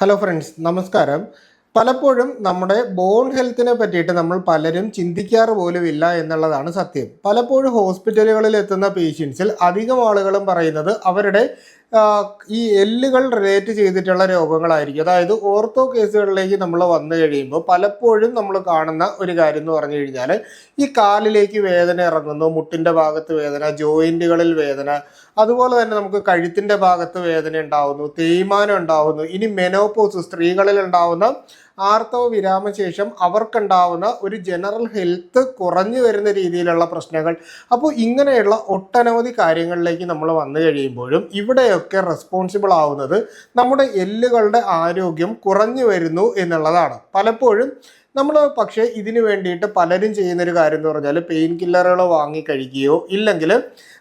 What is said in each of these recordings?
Hello friends നമസ്കാരം. പലപ്പോഴും നമ്മുടെ ബോൺ ഹെൽത്തിനെ പറ്റിയിട്ട് നമ്മൾ പലരും ചിന്തിക്കാറ് പോലും ഇല്ല എന്നുള്ളതാണ് സത്യം. പലപ്പോഴും ഹോസ്പിറ്റലുകളിൽ എത്തുന്ന പേഷ്യൻസിൽ അധികം ആളുകളും പറയുന്നത് അവരുടെ ഈ എല്ലുകൾ റിലേറ്റ് ചെയ്തിട്ടുള്ള രോഗങ്ങളായിരിക്കും. അതായത് ഓർത്തോ കേസുകളിലേക്ക് നമ്മൾ വന്നു കഴിയുമ്പോൾ പലപ്പോഴും നമ്മൾ കാണുന്ന ഒരു കാര്യം എന്ന് പറഞ്ഞു കഴിഞ്ഞാൽ ഈ കാലിലേക്ക് വേദന ഇറങ്ങുന്നു മുട്ടിന്റെ ഭാഗത്ത് വേദന ജോയിന്റുകളിൽ വേദന അതുപോലെ തന്നെ നമുക്ക് കഴുത്തിന്റെ ഭാഗത്ത് വേദന ഉണ്ടാവുന്നു തേയ്മാനം ഉണ്ടാവുന്നു ഇനി മെനോപോസ് സ്ത്രീകളിൽ ഉണ്ടാവുന്ന ആർത്തവ വിരാമശേഷം അവർക്കുണ്ടാവുന്ന ഒരു ജനറൽ ഹെൽത്ത് കുറഞ്ഞു വരുന്ന രീതിയിലുള്ള പ്രശ്നങ്ങൾ. അപ്പോൾ ഇങ്ങനെയുള്ള ഒട്ടനവധി കാര്യങ്ങളിലേക്ക് നമ്മൾ വന്നു കഴിയുമ്പോഴും ഇവിടെയൊക്കെ റെസ്പോൺസിബിൾ ആവുന്നത് നമ്മുടെ എല്ലുകളുടെ ആരോഗ്യം കുറഞ്ഞു വരുന്നു എന്നുള്ളതാണ്. പലപ്പോഴും നമ്മൾ പക്ഷേ ഇതിനു വേണ്ടിയിട്ട് പലരും ചെയ്യുന്നൊരു കാര്യം എന്ന് പറഞ്ഞാൽ പെയിൻ കില്ലറുകൾ വാങ്ങി കഴിക്കുകയോ ഇല്ലെങ്കിൽ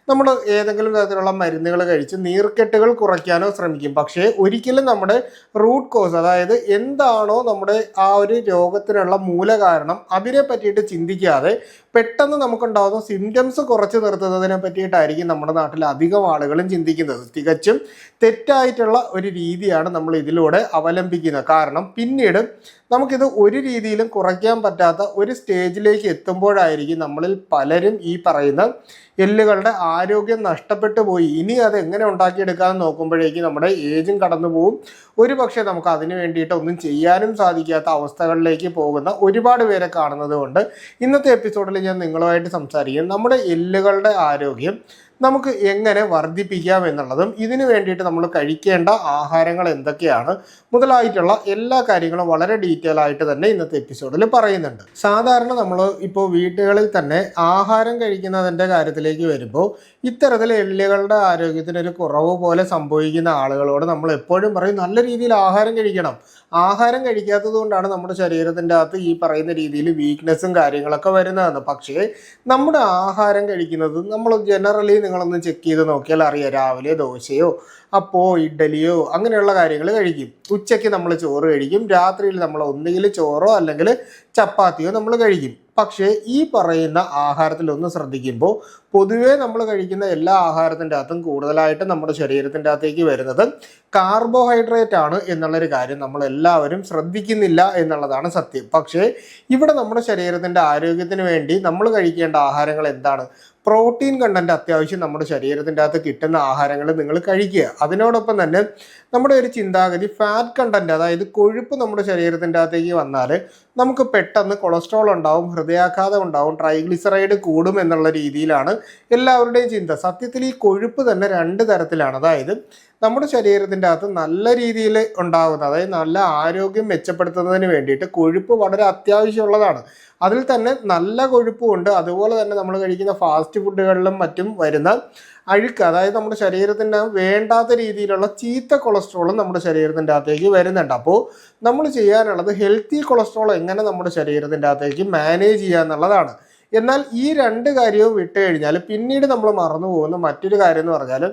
നമ്മൾ ഏതെങ്കിലും തരത്തിലുള്ള മരുന്നുകൾ കഴിച്ച് നീർക്കെട്ടുകൾ കുറയ്ക്കാനോ ശ്രമിക്കും. പക്ഷേ ഒരിക്കലും നമ്മുടെ റൂട്ട് കോസ് അതായത് എന്താണോ നമ്മുടെ ആ ഒരു രോഗത്തിനുള്ള മൂലകാരണം അതിനെ പറ്റിയിട്ട് ചിന്തിക്കാതെ പെട്ടെന്ന് നമുക്കുണ്ടാകുന്ന സിംറ്റംസ് കുറച്ച് നിർത്തുന്നതിനെ പറ്റിയിട്ടായിരിക്കും നമ്മുടെ നാട്ടിൽ അധികം ആളുകളും ചിന്തിക്കുന്നത്. തികച്ചും തെറ്റായിട്ടുള്ള ഒരു രീതിയാണ് നമ്മൾ ഇതിലൂടെ അവലംബിക്കുന്നത്. കാരണം പിന്നീട് നമുക്കിത് ഒരു രീതിയിലും കുറയ്ക്കാൻ പറ്റാത്ത ഒരു സ്റ്റേജിലേക്ക് എത്തുമ്പോഴായിരിക്കും നമ്മളിൽ പലരും ഈ പറയുന്ന എല്ലുകളുടെ ആരോഗ്യം നഷ്ടപ്പെട്ടു പോയി. ഇനി അത് എങ്ങനെ ഉണ്ടാക്കിയെടുക്കാമെന്ന് നോക്കുമ്പോഴേക്കും നമ്മുടെ ഏജും കടന്നു പോവും. ഒരു പക്ഷേ നമുക്ക് അതിന് വേണ്ടിയിട്ട് ഒന്നും ചെയ്യാനും സാധിക്കാത്ത അവസ്ഥകളിലേക്ക് പോകുന്ന ഒരുപാട് പേരെ കാണുന്നത് കൊണ്ട് ഇന്നത്തെ എപ്പിസോഡിൽ ഞാൻ നിങ്ങളുമായിട്ട് സംസാരിക്കും. നമ്മുടെ എല്ലുകളുടെ ആരോഗ്യം നമുക്ക് എങ്ങനെ വർദ്ധിപ്പിക്കാം എന്നുള്ളതും ഇതിനു വേണ്ടിയിട്ട് നമ്മൾ കഴിക്കേണ്ട ആഹാരങ്ങൾ എന്തൊക്കെയാണ് മുതലായിട്ടുള്ള എല്ലാ കാര്യങ്ങളും വളരെ ഡീറ്റെയിൽ ആയിട്ട് തന്നെ ഇന്നത്തെ എപ്പിസോഡിൽ പറയുന്നുണ്ട്. സാധാരണ നമ്മൾ ഇപ്പോൾ വീടുകളിൽ തന്നെ ആഹാരം കഴിക്കുന്നതിന്റെ കാര്യത്തിലേക്ക് വരുമ്പോൾ ഇത്തരത്തിൽ എല്ലുകളുടെ ആരോഗ്യത്തിനൊരു കുറവ് പോലെ സംഭവിക്കുന്ന ആളുകളോട് നമ്മൾ എപ്പോഴും പറയും നല്ല രീതിയിൽ ആഹാരം കഴിക്കണം. ആഹാരം കഴിക്കാത്തത് കൊണ്ടാണ് നമ്മുടെ ശരീരത്തിന്റെ അകത്ത് ഈ പറയുന്ന രീതിയിൽ വീക്ക്നെസ്സും കാര്യങ്ങളൊക്കെ വരുന്നതെന്ന്. പക്ഷേ നമ്മുടെ ആഹാരം കഴിക്കുന്നത് നമ്മൾ ജനറലി നിങ്ങളൊന്ന് ചെക്ക് ചെയ്ത് നോക്കിയാൽ അറിയാം രാവിലെ ദോശയോ അപ്പോ ഇഡ്ഡലിയോ അങ്ങനെയുള്ള കാര്യങ്ങൾ കഴിക്കും. ഉച്ചയ്ക്ക് നമ്മൾ ചോറ് കഴിക്കും. രാത്രിയിൽ നമ്മൾ ഒന്നുകിൽ ചോറോ അല്ലെങ്കിൽ ചപ്പാത്തിയോ നമ്മൾ കഴിക്കും. പക്ഷേ ഈ പറയുന്ന ആഹാരത്തിൽ ഒന്ന് ശ്രദ്ധിക്കുമ്പോൾ പൊതുവേ നമ്മൾ കഴിക്കുന്ന എല്ലാ ആഹാരത്തിന്റെ അകത്തും കൂടുതലായിട്ട് നമ്മുടെ ശരീരത്തിന്റെ അകത്തേക്ക് വരുന്നത് കാർബോഹൈഡ്രേറ്റ് ആണ് എന്നുള്ളൊരു കാര്യം നമ്മൾ എല്ലാവരും ശ്രദ്ധിക്കുന്നില്ല എന്നുള്ളതാണ് സത്യം. പക്ഷേ ഇവിടെ നമ്മുടെ ശരീരത്തിന്റെ ആരോഗ്യത്തിന് വേണ്ടി നമ്മൾ കഴിക്കേണ്ട ആഹാരങ്ങൾ എന്താണ്? പ്രോട്ടീൻ കണ്ടന്റ് അത്യാവശ്യം നമ്മുടെ ശരീരത്തിന്റെ അകത്ത് കിട്ടുന്ന ആഹാരങ്ങൾ നിങ്ങൾ കഴിക്കുക. അതിനോടൊപ്പം തന്നെ നമ്മുടെ ഒരു ചിന്താഗതി ഫാറ്റ് കണ്ടന്റ് അതായത് കൊഴുപ്പ് നമ്മുടെ ശരീരത്തിന്റെ അകത്തേക്ക് വന്നാൽ നമുക്ക് പെട്ടെന്ന് കൊളസ്ട്രോൾ ഉണ്ടാവും ഹൃദയാഘാതം ഉണ്ടാവും ട്രൈഗ്ലിസറൈഡ് കൂടും എന്നുള്ള രീതിയിലാണ് എല്ലാവരുടെയും ചിന്ത. സത്യത്തിൽ ഈ കൊഴുപ്പ് തന്നെ രണ്ട് തരത്തിലാണ്. അതായത് നമ്മുടെ ശരീരത്തിന്റെ അകത്ത് നല്ല രീതിയിൽ ഉണ്ടാകുന്ന അതായത് നല്ല ആരോഗ്യം മെച്ചപ്പെടുത്തുന്നതിന് വേണ്ടിയിട്ട് കൊഴുപ്പ് വളരെ അത്യാവശ്യമുള്ളതാണ്. അതിൽ തന്നെ നല്ല കൊഴുപ്പുമുണ്ട് അതുപോലെ തന്നെ നമ്മൾ കഴിക്കുന്ന ഫാസ്റ്റ് ഫുഡുകളിലും മറ്റും വരുന്ന അഴുക്ക് അതായത് നമ്മുടെ ശരീരത്തിന് വേണ്ടാത്ത രീതിയിലുള്ള ചീത്ത കൊളസ്ട്രോളും നമ്മുടെ ശരീരത്തിന്റെ അകത്തേക്ക് വരുന്നുണ്ട്. അപ്പോൾ നമ്മൾ ചെയ്യാനുള്ളത് ഹെൽത്തി കൊളസ്ട്രോൾ എങ്ങനെ നമ്മുടെ ശരീരത്തിന്റെ അകത്തേക്ക് മാനേജ് ചെയ്യുക എന്നുള്ളതാണ് എന്നാൽ ഈ രണ്ട് കാര്യവും വിട്ട് കഴിഞ്ഞാൽ പിന്നീട് നമ്മൾ മറന്നു പോകുന്ന മറ്റൊരു കാര്യം എന്ന് പറഞ്ഞാൽ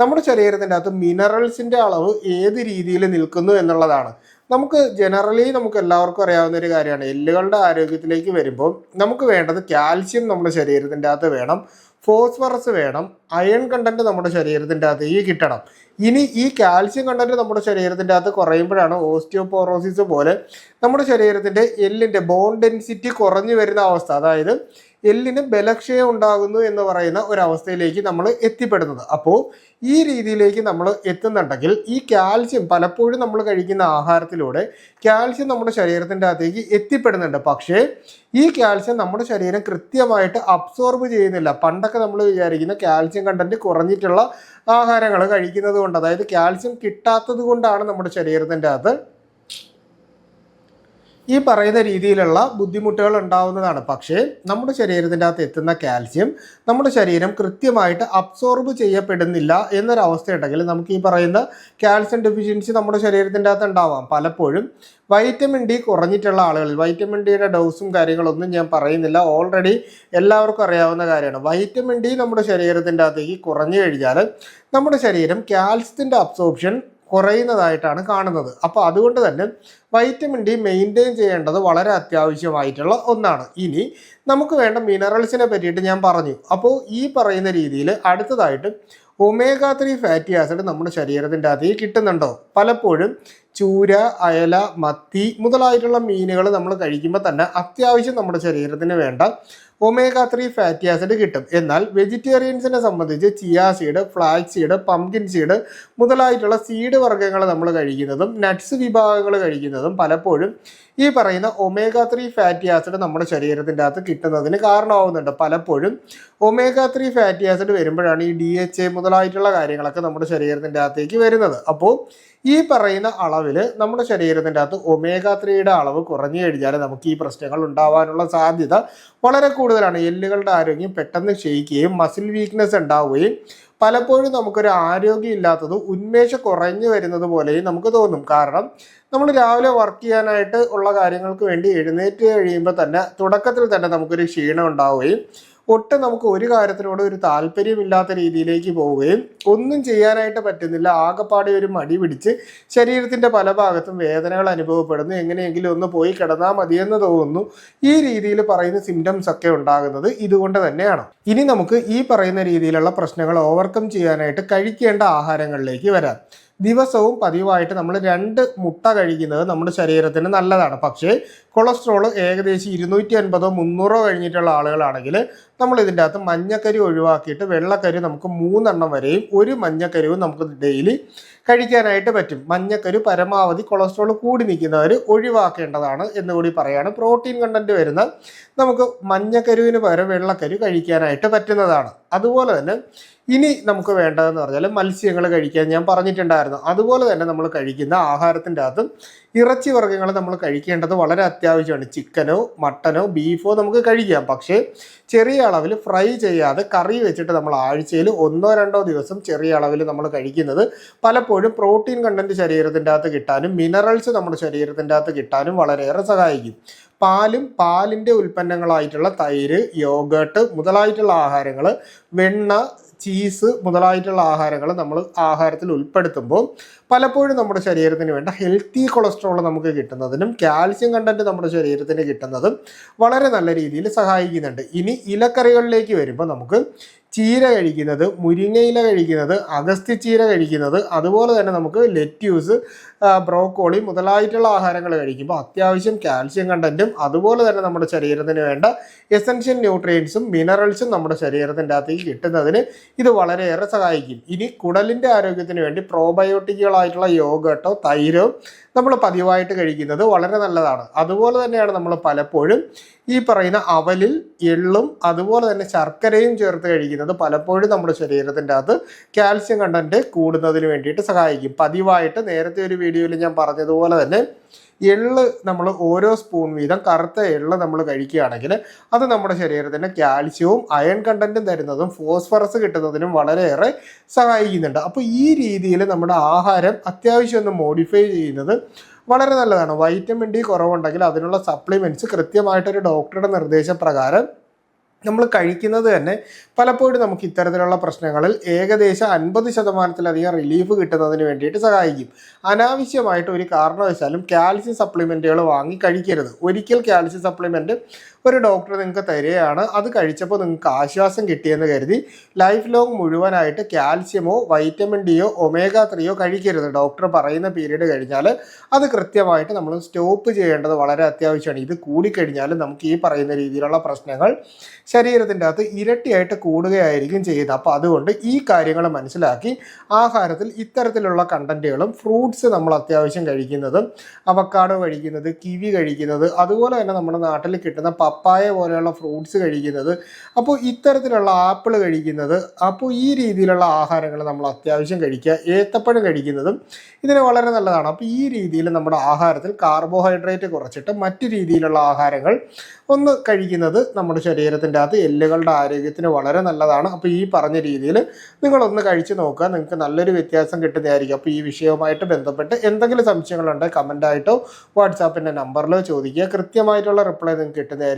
നമ്മുടെ ശരീരത്തിന്റെ അകത്ത് മിനറൽസിന്റെ അളവ് ഏത് രീതിയിൽ നിൽക്കുന്നു എന്നുള്ളതാണ്. നമുക്ക് ജനറലി നമുക്ക് എല്ലാവർക്കും അറിയാവുന്ന ഒരു കാര്യമാണ്. എല്ലുകളുടെ ആരോഗ്യത്തിലേക്ക് വരുമ്പോൾ നമുക്ക് വേണ്ടത് കാൽസ്യം നമ്മുടെ ശരീരത്തിന്റെ അകത്ത് വേണം. ഫോസ്ഫറസ് വേണം. അയൺ കണ്ടന്റ് നമ്മുടെ ശരീരത്തിന്റെ അകത്ത് ഈ കിട്ടണം. ഇനി ഈ കാൽസ്യം കണ്ടന്റ് നമ്മുടെ ശരീരത്തിന്റെ അകത്ത് കുറയുമ്പോഴാണ് ഓസ്റ്റിയോപോറോസിസ് പോലെ നമ്മുടെ ശരീരത്തിന്റെ എല്ലിന്റെ ബോൺ ഡെൻസിറ്റി കുറഞ്ഞു വരുന്ന അവസ്ഥ. അതായത് എല്ലിന് ബലക്ഷയം ഉണ്ടാകുന്നു എന്ന് പറയുന്ന ഒരവസ്ഥയിലേക്ക് നമ്മൾ എത്തിപ്പെടുന്നത്. അപ്പോൾ ഈ രീതിയിലേക്ക് നമ്മൾ എത്തുന്നുണ്ടെങ്കിൽ ഈ കാൽസ്യം പലപ്പോഴും നമ്മൾ കഴിക്കുന്ന ആഹാരത്തിലൂടെ കാൽസ്യം നമ്മുടെ ശരീരത്തിന്റെ അകത്തേക്ക് എത്തിപ്പെടുന്നുണ്ട്. പക്ഷേ ഈ കാൽസ്യം നമ്മുടെ ശരീരം കൃത്യമായിട്ട് അബ്സോർബ് ചെയ്യുന്നില്ല. പണ്ടൊക്കെ നമ്മൾ വിചാരിക്കുന്ന കാൽസ്യം കണ്ടന്റ് കുറഞ്ഞിട്ടുള്ള ആഹാരങ്ങൾ കഴിക്കുന്നത് കൊണ്ട് അതായത് കാൽസ്യം കിട്ടാത്തത് കൊണ്ടാണ് നമ്മുടെ ശരീരത്തിന്റെ അകത്ത് ഈ പറയുന്ന രീതിയിലുള്ള ബുദ്ധിമുട്ടുകൾ ഉണ്ടാവുന്നതാണ്. പക്ഷേ നമ്മുടെ ശരീരത്തിന്റെ അകത്ത് എത്തുന്ന കാൽസ്യം നമ്മുടെ ശരീരം കൃത്യമായിട്ട് അബ്സോർബ് ചെയ്യപ്പെടുന്നില്ല എന്നൊരവസ്ഥ ഉണ്ടെങ്കിൽ നമുക്ക് ഈ പറയുന്ന കാൽസ്യം ഡെഫിഷ്യൻസി നമ്മുടെ ശരീരത്തിന്റെ അകത്ത് ഉണ്ടാവാം. പലപ്പോഴും വൈറ്റമിൻ ഡി കുറഞ്ഞിട്ടുള്ള ആളുകളിൽ വൈറ്റമിൻ ഡിയുടെ ഡോസും കാര്യങ്ങളൊന്നും ഞാൻ പറയുന്നില്ല. ഓൾറെഡി എല്ലാവർക്കും അറിയാവുന്ന കാര്യമാണ്. വൈറ്റമിൻ ഡി നമ്മുടെ ശരീരത്തിന്റെ അകത്തേക്ക് കുറഞ്ഞു കഴിഞ്ഞാൽ നമ്മുടെ ശരീരം കാൽസ്യത്തിന്റെ അബ്സോർപ്ഷൻ കുറയുന്നതായിട്ടാണ് കാണുന്നത്. അപ്പോൾ അതുകൊണ്ട് തന്നെ വൈറ്റമിൻ ഡി മെയിന്റെയിൻ ചെയ്യേണ്ടത് വളരെ അത്യാവശ്യമായിട്ടുള്ള ഒന്നാണ്. ഇനി നമുക്ക് വേണ്ട മിനറൽസിനെ പറ്റിയിട്ട് ഞാൻ പറഞ്ഞു. അപ്പോൾ ഈ പറയുന്ന രീതിയിൽ അടുത്തതായിട്ട് ഒമേഗ ത്രീ ഫാറ്റി ആസിഡ് നമ്മുടെ ശരീരത്തിന്റെ അതിൽ കിട്ടുന്നുണ്ടോ? പലപ്പോഴും ചൂര അയല മത്തി മുതലായിട്ടുള്ള മീനുകൾ നമ്മൾ കഴിക്കുമ്പോൾ തന്നെ അത്യാവശ്യം നമ്മുടെ ശരീരത്തിന് വേണ്ട ഒമേഗ ത്രീ ഫാറ്റി ആസിഡ് കിട്ടും. എന്നാൽ വെജിറ്റേറിയൻസിനെ സംബന്ധിച്ച് chia seed flax seed pumpkin seed മുതലായിട്ടുള്ള seed വർഗങ്ങൾ നമ്മൾ കഴിക്കുന്നതും നട്ട്സ് വിഭാഗങ്ങൾ കഴിക്കുന്നതും പലപ്പോഴും ഈ പറയുന്ന ഒമേഗ ത്രീ ഫാറ്റി ആസിഡ് നമ്മുടെ ശരീരത്തിന്റെ അകത്ത് കിട്ടുന്നതിന് കാരണമാവുന്നുണ്ട്. പലപ്പോഴും ഒമേഗ ത്രീ ഫാറ്റി ആസിഡ് വരുമ്പോഴാണ് ഈ ഡി എച്ച് എ മുതലായിട്ടുള്ള കാര്യങ്ങളൊക്കെ നമ്മുടെ ശരീരത്തിന്റെ അകത്തേക്ക് വരുന്നത്. അപ്പോൾ ഈ പറയുന്ന അളവിൽ നമ്മുടെ ശരീരത്തിന്റെ അകത്ത് ഒമേഗ ത്രീയുടെ അളവ് കുറഞ്ഞു കഴിഞ്ഞാൽ നമുക്ക് ഈ പ്രശ്നങ്ങൾ ഉണ്ടാവാനുള്ള സാധ്യത വളരെ കൂടുതലാണ്. എല്ലുകളുടെ ആരോഗ്യം പെട്ടെന്ന് ക്ഷയിക്കുകയും മസിൽ വീക്ക്നെസ് ഉണ്ടാവുകയും പലപ്പോഴും നമുക്കൊരു ആരോഗ്യം ഇല്ലാത്തത് ഉന്മേഷ കുറഞ്ഞു വരുന്നത് പോലെയും നമുക്ക് തോന്നും. കാരണം നമ്മൾ രാവിലെ വർക്ക് ചെയ്യാനായിട്ട് ഉള്ള കാര്യങ്ങൾക്ക് വേണ്ടി എഴുന്നേറ്റ് കഴിയുമ്പോൾ തന്നെ തുടക്കത്തിൽ തന്നെ നമുക്കൊരു ക്ഷീണം ഉണ്ടാവുകയും ഒട്ടും നമുക്ക് ഒരു കാര്യത്തിനോട് ഒരു താല്പര്യമില്ലാത്ത രീതിയിലേക്ക് പോവുകയും ഒന്നും ചെയ്യാനായിട്ട് പറ്റുന്നില്ല. ആകെപ്പാടെ ഒരു മടി പിടിച്ച് ശരീരത്തിന്റെ പല ഭാഗത്തും വേദനകൾ അനുഭവപ്പെടുന്നു. എങ്ങനെയെങ്കിലും ഒന്ന് പോയി കിടന്നാൽ മതിയെന്ന് തോന്നുന്നു. ഈ രീതിയിൽ പറയുന്ന സിംറ്റംസ് ഒക്കെ ഉണ്ടാകുന്നത് ഇതുകൊണ്ട് തന്നെയാണ്. ഇനി നമുക്ക് ഈ പറയുന്ന രീതിയിലുള്ള പ്രശ്നങ്ങൾ ഓവർകം ചെയ്യാനായിട്ട് കഴിക്കേണ്ട ആഹാരങ്ങളിലേക്ക് വരാം. ദിവസവും പതിവായിട്ട് നമ്മൾ രണ്ട് മുട്ട കഴിക്കുന്നത് നമ്മുടെ ശരീരത്തിന് നല്ലതാണ്. പക്ഷേ കൊളസ്ട്രോൾ ഏകദേശം ഇരുന്നൂറ്റി അൻപതോ മുന്നൂറോ കഴിഞ്ഞിട്ടുള്ള ആളുകളാണെങ്കിൽ നമ്മൾ ഇതിന്റെ അകത്ത് മഞ്ഞക്കരി ഒഴിവാക്കിയിട്ട് വെള്ളക്കരി നമുക്ക് മൂന്നെണ്ണം വരെയും ഒരു മഞ്ഞക്കരുവും നമുക്ക് ഡെയിലി കഴിക്കാനായിട്ട് പറ്റും. മഞ്ഞക്കരു പരമാവധി കൊളസ്ട്രോൾ കൂടി നിൽക്കുന്നവർ ഒഴിവാക്കേണ്ടതാണ് എന്ന് കൂടി പറയാണ്. പ്രോട്ടീൻ കണ്ടന്റ് വരുന്ന നമുക്ക് മഞ്ഞക്കരുവിന് പകരം വെള്ളക്കരു കഴിക്കാനായിട്ട് പറ്റുന്നതാണ്. അതുപോലെ തന്നെ ഇനി നമുക്ക് വേണ്ടതെന്ന് പറഞ്ഞാൽ മത്സ്യങ്ങൾ കഴിക്കാൻ ഞാൻ പറഞ്ഞിട്ടുണ്ടായിരുന്നു. അതുപോലെ തന്നെ നമ്മൾ കഴിക്കുന്ന ആഹാരത്തിന്റെ അകത്തും ഇറച്ചി വർഗങ്ങൾ നമ്മൾ കഴിക്കേണ്ടത് വളരെ അത്യാവശ്യമാണ്. ചിക്കനോ മട്ടനോ ബീഫോ നമുക്ക് കഴിക്കാം. പക്ഷേ ചെറിയ അളവിൽ ഫ്രൈ ചെയ്യാതെ കറി വെച്ചിട്ട് നമ്മൾ ആഴ്ചയിൽ ഒന്നോ രണ്ടോ ദിവസം ചെറിയ അളവിൽ നമ്മൾ കഴിക്കുന്നത് പലപ്പോഴും പ്രോട്ടീൻ കണ്ടന്റ് ശരീരത്തിന്റെ അകത്ത് കിട്ടാനും മിനറൽസ് നമ്മുടെ ശരീരത്തിന്റെ അകത്ത് കിട്ടാനും വളരെയേറെ സഹായിക്കും. പാലും പാലിന്റെ ഉൽപ്പന്നങ്ങളായിട്ടുള്ള തൈര് യോഗേട്ട് മുതലായിട്ടുള്ള ആഹാരങ്ങൾ വെണ്ണ ചീസ് മുതലായിട്ടുള്ള ആഹാരങ്ങൾ നമ്മൾ ആഹാരത്തിൽ ഉൾപ്പെടുത്തുമ്പോൾ പലപ്പോഴും നമ്മുടെ ശരീരത്തിന് വേണ്ട ഹെൽത്തി കൊളസ്ട്രോൾ നമുക്ക് കിട്ടുന്നതിനും കാൽസ്യം കണ്ടന്റ് നമ്മുടെ ശരീരത്തിന് കിട്ടുന്നതും വളരെ നല്ല രീതിയിൽ സഹായിക്കുന്നുണ്ട്. ഇനി ഇലക്കറികളിലേക്ക് വരുമ്പോൾ നമുക്ക് ചീര കഴിക്കുന്നത് മുരിങ്ങയില കഴിക്കുന്നത് അഗസ്ത്യ ചീര കഴിക്കുന്നത് അതുപോലെ തന്നെ നമുക്ക് ലെറ്റ്യൂസ് ബ്രോക്കോളി മുതലായിട്ടുള്ള ആഹാരങ്ങൾ കഴിക്കുമ്പോൾ അത്യാവശ്യം കാൽസ്യം കണ്ടന്റും അതുപോലെ തന്നെ നമ്മുടെ ശരീരത്തിന് വേണ്ട എസൻഷ്യൽ ന്യൂട്രിയൻസും മിനറൽസും നമ്മുടെ ശരീരത്തിന്റെ അകത്തേക്ക് കിട്ടുന്നതിന് ഇത് വളരെയേറെ സഹായിക്കും. ഇനി കുടലിന്റെ ആരോഗ്യത്തിന് വേണ്ടി പ്രോബയോട്ടിക്കുകളായിട്ടുള്ള യോഗട്ടോ തൈരോ നമ്മൾ പതിവായിട്ട് കഴിക്കുന്നത് വളരെ നല്ലതാണ്. അതുപോലെ തന്നെയാണ് നമ്മൾ പലപ്പോഴും ഈ പറയുന്ന അവലിൽ എള്ളും അതുപോലെ തന്നെ ശർക്കരയും ചേർത്ത് കഴിക്കുന്നത് പലപ്പോഴും നമ്മുടെ ശരീരത്തിന്റെ അകത്ത് കാൽസ്യം കണ്ടന്റ് കൂടുന്നതിന് വേണ്ടിയിട്ട് സഹായിക്കും. പതിവായിട്ട് നേരത്തെ ഒരു വീഡിയോയിൽ ഞാൻ പറഞ്ഞതുപോലെ തന്നെ എള്ള് നമ്മൾ ഓരോ സ്പൂൺ വീതം കറുത്ത എള്ള് നമ്മൾ കഴിക്കുകയാണെങ്കിൽ അത് നമ്മുടെ ശരീരത്തിന് കാൽസ്യവും അയൺ കണ്ടന്റും തരുന്നതും ഫോസ്ഫറസ് കിട്ടുന്നതിനും വളരെയേറെ സഹായിക്കുന്നുണ്ട്. അപ്പോൾ ഈ രീതിയിൽ നമ്മുടെ ആഹാരം അത്യാവശ്യം ഒന്ന് മോഡിഫൈ ചെയ്യുന്നത് വളരെ നല്ലതാണ്. വൈറ്റമിൻ ഡി കുറവുണ്ടെങ്കിൽ അതിനുള്ള സപ്ലിമെന്റ്സ് കൃത്യമായിട്ടൊരു ഡോക്ടറുടെ നിർദ്ദേശപ്രകാരം നമ്മൾ കഴിക്കുന്നത് തന്നെ പലപ്പോഴും നമുക്ക് ഇത്തരത്തിലുള്ള പ്രശ്നങ്ങളിൽ ഏകദേശം അൻപത് ശതമാനത്തിലധികം റിലീഫ് കിട്ടുന്നതിന് വേണ്ടിയിട്ട് സഹായിക്കും. അനാവശ്യമായിട്ട് ഒരു കാരണവശാലും കാൽസ്യം സപ്ലിമെന്റുകൾ വാങ്ങി കഴിക്കരുത്. ഒരിക്കൽ കാൽസ്യം സപ്ലിമെന്റ് ഒരു ഡോക്ടർ നിങ്ങൾക്ക് തരികയാണ്. അത് കഴിച്ചപ്പോൾ നിങ്ങൾക്ക് ആശ്വാസം കിട്ടിയെന്ന് കരുതി ലൈഫ് ലോങ് മുഴുവനായിട്ട് കാൽസ്യമോ വൈറ്റമിൻ ഡിയോ ഒമേഗ ത്രീയോ കഴിക്കരുത്. ഡോക്ടർ പറയുന്ന പീരീഡ് കഴിഞ്ഞാൽ അത് കൃത്യമായിട്ട് നമ്മൾ സ്റ്റോപ്പ് ചെയ്യേണ്ടത് വളരെ അത്യാവശ്യമാണ്. ഇത് കൂടിക്കഴിഞ്ഞാൽ നമുക്ക് ഈ പറയുന്ന രീതിയിലുള്ള പ്രശ്നങ്ങൾ ശരീരത്തിന്റെ അകത്ത് ഇരട്ടിയായിട്ട് കൂടുകയായിരിക്കും ചെയ്യുന്നത്. അപ്പോൾ അതുകൊണ്ട് ഈ കാര്യങ്ങൾ മനസ്സിലാക്കി ആഹാരത്തിൽ ഇത്തരത്തിലുള്ള കണ്ടന്റുകളും ഫ്രൂട്ട്സ് നമ്മൾ അത്യാവശ്യം കഴിക്കുന്നതും അവക്കാഡോ കഴിക്കുന്നത് കിവി കഴിക്കുന്നത് അതുപോലെ തന്നെ നമ്മുടെ നാട്ടിൽ കിട്ടുന്ന പപ്പായ പോലെയുള്ള ഫ്രൂട്ട്സ് കഴിക്കുന്നത്. അപ്പോൾ ഇത്തരത്തിലുള്ള ആപ്പിൾ കഴിക്കുന്നത് അപ്പോൾ ഈ രീതിയിലുള്ള ആഹാരങ്ങൾ നമ്മൾ അത്യാവശ്യം കഴിക്കുക. ഏത്തപ്പഴം കഴിക്കുന്നതും ഇതിന് വളരെ നല്ലതാണ്. അപ്പോൾ ഈ രീതിയിൽ നമ്മുടെ ആഹാരത്തിൽ കാർബോഹൈഡ്രേറ്റ് കുറച്ചിട്ട് മറ്റു രീതിയിലുള്ള ആഹാരങ്ങൾ ഒന്ന് കഴിക്കുന്നത് നമ്മുടെ ശരീരത്തിന്റെ അകത്ത് എല്ലുകളുടെ ആരോഗ്യത്തിന് വളരെ നല്ലതാണ്. അപ്പോൾ ഈ പറഞ്ഞ രീതിയിൽ നിങ്ങളൊന്ന് കഴിച്ചു നോക്കുക. നിങ്ങൾക്ക് നല്ലൊരു വ്യത്യാസം കിട്ടുന്നതായിരിക്കും. അപ്പോൾ ഈ വിഷയവുമായിട്ട് ബന്ധപ്പെട്ട് എന്തെങ്കിലും സംശയങ്ങളുണ്ടെങ്കിൽ കമന്റായിട്ടോ വാട്സാപ്പിന്റെ നമ്പറിലോ ചോദിക്കുക. കൃത്യമായിട്ടുള്ള റിപ്ലൈ നിങ്ങൾക്ക് കിട്ടുന്നതായിരിക്കും.